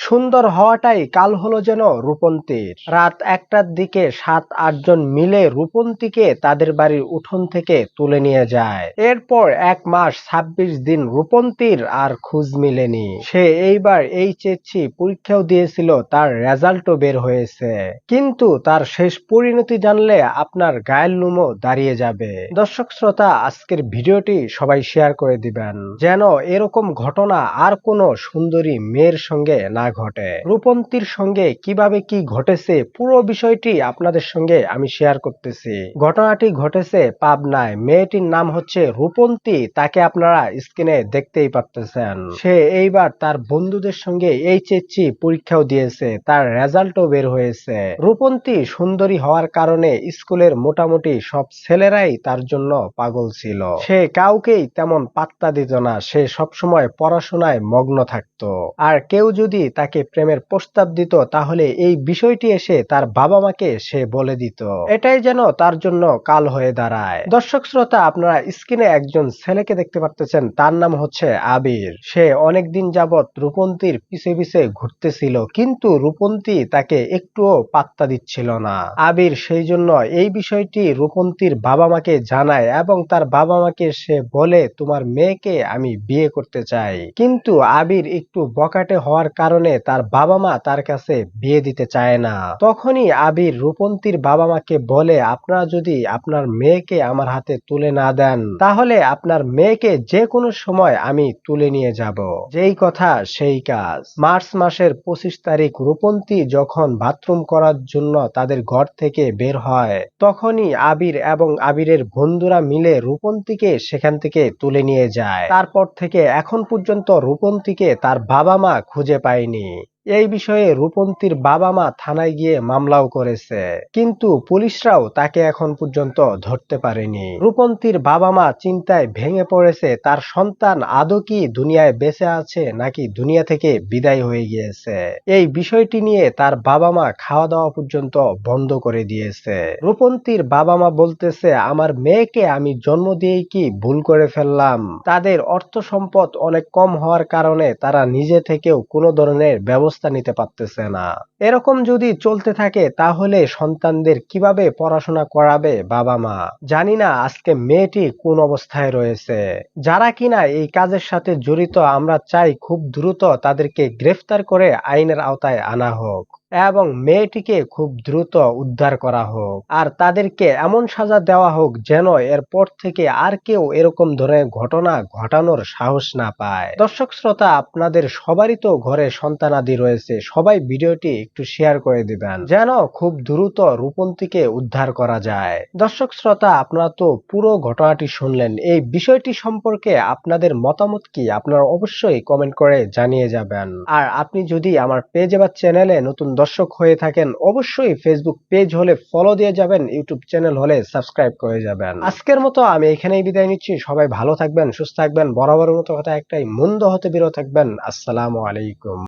সুন্দর হওয়াটাই কাল হলো যেন রূপন্তীর। রাত একটার দিকে সাত আটজন মিলে রূপন্তীকে তাদের বাড়ির উঠোন থেকে তুলে নিয়ে যায়। এরপর এক মাস ছাব্বিশ দিন রূপন্তীর আর খোঁজ মিলেনি। সে এইবার এইচএসসি পরীক্ষাও দিয়েছিল, তার রেজাল্টও বের হয়েছে। কিন্তু তার শেষ পরিণতি জানলে আপনার গায়ের লুমো দাঁড়িয়ে যাবে। দর্শক শ্রোতা, আজকের ভিডিওটি সবাই শেয়ার করে দিবেন। যেন এরকম ঘটনা আর কোনো সুন্দরী মেয়ের সঙ্গে না ঘটে। রূপন্তীর সঙ্গে কীভাবে কি ঘটেছে পুরো বিষয়টি আপনাদের সঙ্গে আমি শেয়ার করতেছি। ঘটনাটি ঘটেছে পাবনায়। মেয়েটির নাম হচ্ছে রূপন্তী। তাকে আপনারা স্ক্রিনে দেখতেই পারতেছেন। সে এইবার তার বন্ধুদের সঙ্গে এইচএসসি পরীক্ষাও দিয়েছে। তার রেজাল্টও বের হয়েছে। রূপন্তী সুন্দরী হওয়ার কারণে স্কুলের মোটামুটি সব ছেলেরাই তার জন্য পাগল ছিল। সে কাউকেই তেমন পাত্তা দিত না। সে সবসময় পড়াশোনায় মগ্ন থাকতো। আর কেউ যদি তাকে প্রেমের প্রস্তাব দিত, তাহলে এই বিষয়টি এসে তার বাবা মাকে সে বলে দিত। এটাই যেন তার জন্য কাল হয়ে দাঁড়ায়। দর্শক শ্রোতা, আপনারা স্ক্রিনে একজন ছেলেকে দেখতে পারতেছেন, তার নাম হচ্ছে আবির। সে অনেকদিন যাবৎ রূপন্তীর পিছে পিছে ঘুরতেছিল, কিন্তু রূপন্তী তাকে একটুও পাত্তা দিচ্ছিল না। আবির সেই জন্য এই বিষয়টি রূপন্তীর বাবা মাকে জানায় এবং তার বাবা মাকে সে বলে, তোমার মেয়েকে আমি বিয়ে করতে চাই। কিন্তু আবির একটু বকাটে হওয়ার কারণে তার বাবা মা তার কাছে বিয়ে দিতে চায় না। তখনই আবির রূপন্তীর বাবা মাকে বলে, আপনারা যদি আপনার মেয়েকে আমার হাতে তুলে না দেন, তাহলে আপনার মেয়েকে যে কোনো সময় আমি তুলে নিয়ে যাব। যেই কথা সেই কাজ। মার্চ মাসের পঁচিশ তারিখ রূপন্তী যখন বাথরুম করার জন্য তাদের ঘর থেকে বের হয়, তখনই আবির এবং আবিরের বন্ধুরা মিলে রূপন্তীকে সেখান থেকে তুলে নিয়ে যায়। তারপর থেকে এখন পর্যন্ত রূপন্তীকে তার বাবা মা খুঁজে পায়নি। に এই বিষয়ে রূপন্তীর বাবা মা থানায় গিয়ে মামলাও করেছে। কিন্তু পুলিশরাও তাকে এখন পর্যন্ত ধরতে পারেনি। রূপন্তীর বাবা মা চিন্তায় ভেঙে পড়েছে, তার সন্তান আদৌ কি দুনিয়ায় বেঁচে আছে নাকি দুনিয়া থেকে বিদায় হয়ে গিয়েছে? এই বিষয়টি নিয়ে তার বাবা মা খাওয়া দাওয়া পর্যন্ত বন্ধ করে দিয়েছে। রূপন্তীর বাবা মা বলতেছে, আমার মেয়েকে আমি জন্ম দিয়েই কি ভুল করে ফেললাম। তাদের অর্থ সম্পদ অনেক কম হওয়ার কারণে তারা নিজে থেকেও কোনো ধরনের ব্যবস্থা নিতে পারতেছে না। এরকম যদি চলতে থাকে, তাহলে সন্তানদের কীভাবে পড়াশোনা করাবে বাবা মা? জানি না আজকে মেয়েটি কোন অবস্থায় রয়েছে। যারা কিনা এই কাজের সাথে জড়িত, আমরা চাই খুব দ্রুত তাদেরকে গ্রেফতার করে আইনের আওতায় আনা হোক। এবং মেয়েটিকে খুব দ্রুত উদ্ধার করা হোক। আর তাদেরকে এমন সাজা দেওয়া হোক যেন এরপর থেকে আর কেউ এরকম ধরনের ঘটনা ঘটানোর সাহস না পায়। দর্শক শ্রোতা, আপনাদের সবারই তো ঘরে সন্তানাদি রয়েছে। সবাই ভিডিওটি একটু শেয়ার করে দিবেন, যেন খুব দ্রুত রূপন্তীকে উদ্ধার করা যায়। দর্শক শ্রোতা, আপনারা তো পুরো ঘটনাটি শুনলেন। এই বিষয়টি সম্পর্কে আপনাদের মতামত কি, আপনারা অবশ্যই কমেন্ট করে জানিয়ে যাবেন। আর আপনি যদি আমার পেজে বা চ্যানেলে নতুন দর্শক হয়ে থাকেন, অবশ্যই ফেসবুক পেজ হলে ফলো দিয়ে যাবেন ইউটিউব চ্যানেল হলে সাবস্ক্রাইব করে যাবেন। আজকের মতো আমি এখানেই বিদায় নিচ্ছি, সবাই ভালো থাকবেন, সুস্থ থাকবেন বরাবর মতো কথা একটাই, মন্দ হতে বিরত থাকবেন, আসসালামু আলাইকুম।